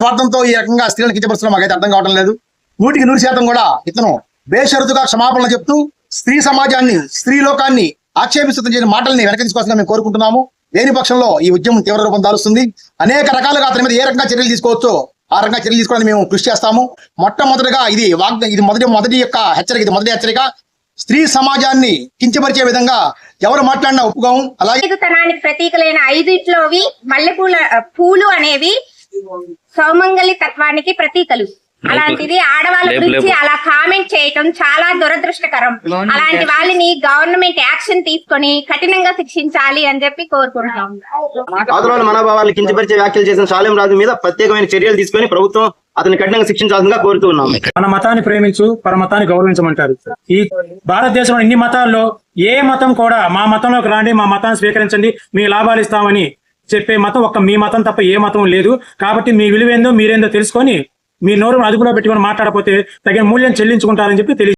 స్వార్థంతో ఈ రకంగా స్త్రీలను కించపరుస్తున్నా మాకైతే అర్థం కావడం లేదు. నూటికి నూరు శాతం కూడా ఇతను బేషరతుగా క్షమాపణలు చెప్తూ స్త్రీ సమాజాన్ని స్త్రీ లోకాన్ని ఆక్షేపిస్తూ చేసిన మాటల్ని వెనక తీసుకోవాల్సిన మేము కోరుకుంటున్నాము. లేని పక్షంలో ఈ ఉద్యమం తీవ్ర రూపం దాలుస్తుంది. అనేక రకాలుగా అతని మీద ఏ రకంగా చర్యలు తీసుకోవచ్చో ఆ రకంగా చర్యలు తీసుకోవడానికి మేము కృషి చేస్తాము. మొట్టమొదటిగా ఇది వాగ్ ఇది మొదటి మొదటి యొక్క హెచ్చరిక ఇది మొదటి హెచ్చరిక. స్త్రీ సమాజాన్ని కించపరిచే విధంగా ఎవరు మాట్లాడినా ఒప్పుకోము. అలాగే ప్రతీకలైన ఐదిట్లోవి మల్లెపూల పూలు అనేవి సౌమంగలి తత్వానికి ప్రతీకలు. అలాంటిది ఆడవాళ్ళ గురించి అలా కామెంట్ చేయటం చాలా దురదృష్టకరం. అలాంటి వాళ్ళని గవర్నమెంట్ యాక్షన్ తీసుకొని కఠినంగా శిక్షించాలి అని చెప్పి కోరుకుంటున్నాం. ఆందోళన మనోభావాలను కించపరిచే వ్యాఖ్యలు చేసిన శాలెం రాజు మీద ప్రత్యేకమైన చర్యలు తీసుకొని ప్రభుత్వం అతని కఠినంగా శిక్షించాల్సిందిగా కోరుతూ ఉన్నాం. మన మతాన్ని ప్రేమించు పరమతాన్ని గౌరవించమంటారు. ఈ భారతదేశంలో ఇన్ని మతాల్లో ఏ మతం కూడా మా మతంలోకి రాండి మా మతాన్ని స్వీకరించండి మీ లాభాలు ఇస్తామని చెప్పే మతం ఒక్క మీ మతం తప్ప ఏ మతం లేదు. కాబట్టి మీ విలువేందో మీరేందో తెలుసుకొని మీ నోరు అదుపులో పెట్టుకొని మాట్లాడకపోతే తగిన మూల్యం చెల్లించుకుంటారని చెప్పి తెలియ